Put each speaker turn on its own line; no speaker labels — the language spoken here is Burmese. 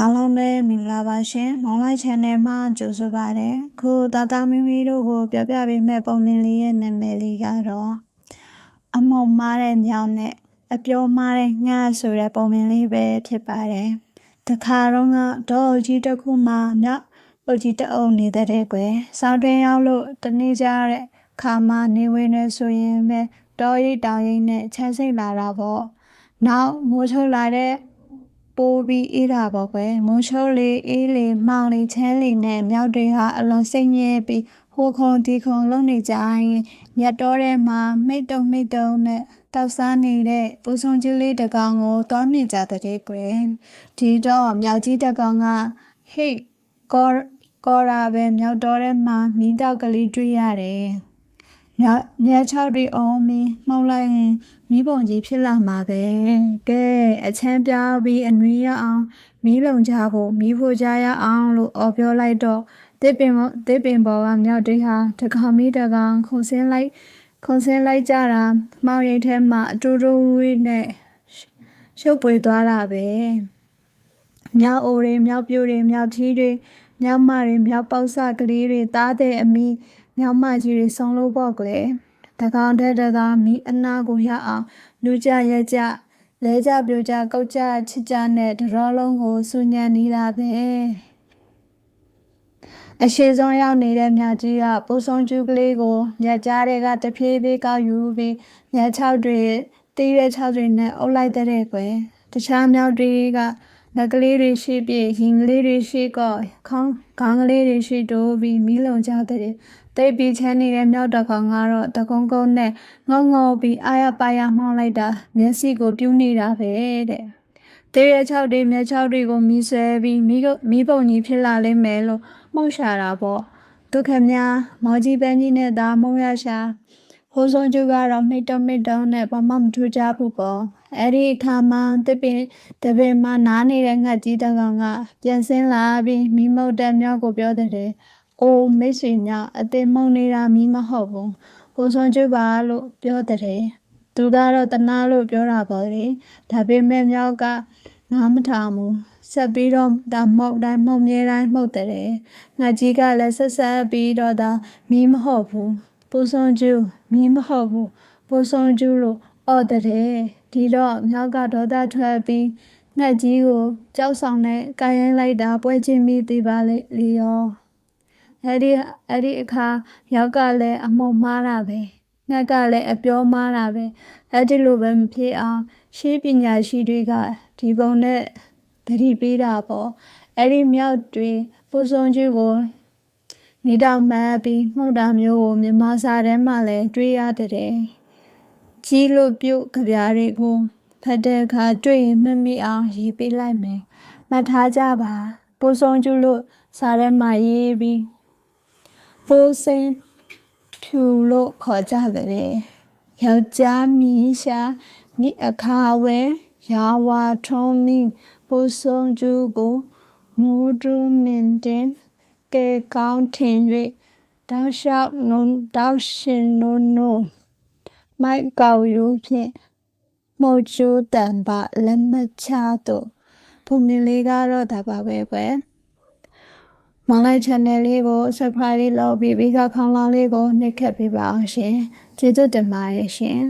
အားလုံးပဲမင်္ဂလာပါရှင်မောင်လိုက် channel မှာကြိုဆိုပါရစေခုတာတာမီမီတို့ကိုပြောပြပေးမယ့်ပုံစံလေးရဲ့နာမည်လေးကတော့အမုံမားတဲ့ညောင်နဲ့အပြောမားတဲ့ငှဆိုတဲ့ပုံစံလေးပဲဖြစ်ပါတယ်တခါတော့ကတော့ကြီးတစ်ခုမှမြောက်ပုတ်ကြီးတအုပ်နေတဲ့ကွယ်စောင်းတွင်ရောက်လို့တနေ့ကြတဲ့ခါမှနေဝင်နေဆိုရင်ပဲတော်ရိတ်တောင်ရိတ်နဲ့ချမ်းစိတ်လာတာပေါ့နောက်မိုးချုပ်လာတဲ့ ပိုးပြီးအေးတာပေါ့ကွယ်မွန်ချိုးလေးအေးလေးမောင်လေးချမ်းလေးနဲ့မြောက်တွေဟာအလွန်စိတ်ညစ်ပြီးဟိုခုံဒီခုံလုံးနေကြရင်ညက်တော်ထဲမှာမိတ်တုံမိတ်တုံနဲ့တောက်စားနေတဲ့ပူဆုံကြီးလေးတစ်ကောင်ကိုတောမြင့်ကြတဲ့ကွယ်ဒီတော့မြောက်ကြီးတစ်ကောင်ကဟေ့ကောကောရာပဲမြောက်တော်ထဲမှာမီးတောက်ကလေးတွေ့ရတယ် ညညချောက်တွေအောင်မီမှုံလိုက်ရင်မိဘုံကြီးဖြစ်လာမှာပဲကဲအချမ်းပြောင်းပြီးအနွေးရအောင်မီးလုံကြဖို့မီးဖို့ကြရအောင်လို့អော်ပြောလိုက်တော့တစ်ပင်တစ်ပင်ပေါ်ကမြောက်တွေဟာတကောင်မီတကောင်ခုန်ဆင်းလိုက်ခုန်ဆင်းလိုက်ကြတာမောင်ရိပ်ထဲမှာအတူတူဝေးနဲ့ရှုပ်ပွေသွားတာပဲမြောက်အိုတွေမြောက်ပြိုတွေမြောက်ထီးတွေမြောက်မတွေမြောက်ပေါက်စကလေးတွေသားတဲ့အမီ မြောက်မကြီးတွေဆုံးလို့ပေါ့ကလေးတကောင်တဲ့တကောင်မိအနာကိုရအောင်လူကြရက်ကြလဲကြပြိုကြကောက်ကြချစ်ကြနဲ့တရောလုံးကိုစူညံနေတာပဲအရှိဆုံးရောက်နေတဲ့မြကြီးကပူဆုံကျူးကလေးကိုညက်ကြားတွေကတဖြည်းဖြည်းကောက်ယူပြီးညက်ချောက်တွေတီးတဲ့ချောက်တွေနဲ့အုပ်လိုက်တဲ့ကွယ်တခြားမြောက်တွေကလက်ကလေးတွေရှိပြရင်ကလေးတွေရှိကောခေါင်းခေါင်းကလေးတွေရှိတိုးပြီးမီးလုံကြတဲ့ တိတ်ပြီးချမ်းနေတဲ့မြောက်တကောင်ကတော့တကုန်းကုန်းနဲ့ငုံငုံပြီးအာရပါရမှောင်းလိုက်တာမျက်စိကိုပြူးနေတာပဲတဲ့တေးရချောက်တွေမျက်ချောက်တွေကိုမီးဆွဲပြီးမီးမီးပုံကြီးဖြစ်လာလိမ့်မယ်လို့မှုတ်ရှာတာပေါ့ဒုက္ခများမော်ကြီးပန်းကြီးနဲ့သာမုံရရှာဟိုးဆုံးကျကတော့မိတ်တုံမိတ်တုံနဲ့ဘာမှမထူးကြဘူးပေါ့အဲ့ဒီအခါမှာတပင်တပင်မှာနားနေတဲ့ငှက်ကြီးတကောင်ကပြန်ဆင်းလာပြီးမိမုတ်တဲ့မြောက်ကိုပြောတဲ့ အိုးမိတ်ဆွေညအသေးမုံနေတာမီးမဟုတ်ဘူးဟိုဆုံးကျပါ လို့ ပြောတဲ့သူကတော့တနာလို့ ပြောတာပေါ့လေ ဒါပေမဲ့မြောက်က နားမထောင်ဘူး ဆက်ပြီးတော့ဒါမှုတ်တိုင်း မှုတ်မြဲတိုင်း မှုတ်တယ်ငါကြီးကလည်း ဆက်ဆက်ပြီးတော့ဒါမီးမဟုတ်ဘူးပူဆုံကျူးမီးမဟုတ်ဘူးပူဆုံကျူးလို့ အော်တဲ့ဒီတော့မြောက်က ဒေါသထွက်ပြီး ငှက်ကြီးကိုကြောက်ဆောင်နဲ့ ကာရင်လိုက်တာ ပွဲချင်းမိသေးပါလေလီယော အဲ့ဒီအဲ့ဒီအခါရောက်ကလည်းအမုံမားတာပဲငှက်ကလည်းအပြောမားတာပဲအဲ့ဒီလိုပဲမဖြစ်အောင်ရှေးပညာရှိတွေကဒီပုံနဲ့တတိပေးတာပေါ့အဲ့ဒီမြောက်တွေပူဇုံကြီးကိုနေတော့မှတ်ပြီးမှုတ်တာမျိုးကိုမြန်မာစာထဲမှာလည်းတွေ့ရတဲ့ကြီးလို့ပြုတ်ကြပြားတွေကိုဖတ်တဲ့အခါတွေ့ရင်မမိအောင်ရေးပေးလိုက်မယ်မှတ်ထားကြပါပူဇုံကြီးလို့စာထဲမှာရေးပြီး ပူစင်ဖြူလို့ခေါ်ကြတယ်ယောက်ျားမီးရှာမိအခါဝဲရာဝါထုံးမိပူဆုံကျူကိုမူဒူမင်တင်ကဲကောင်းထင်၍တောက်လျှောက်နုံတောက်ရှင်နုံနုံမိုက်ကောက်ယူဖြင့်မောကျူတန်ပါလက်မချတော့ဘုံမင်းလေးကတော့ဒါပါပဲပဲ မောင်လိုက် channel လေးကို subscribe လုပ်ပြီးပြီးကခေါင်းလောင်းလေးကိုနှိပ်ခတ်ပေးပါအောင်ရှင်ကျေးဇူးတင်ပါတယ်ရှင်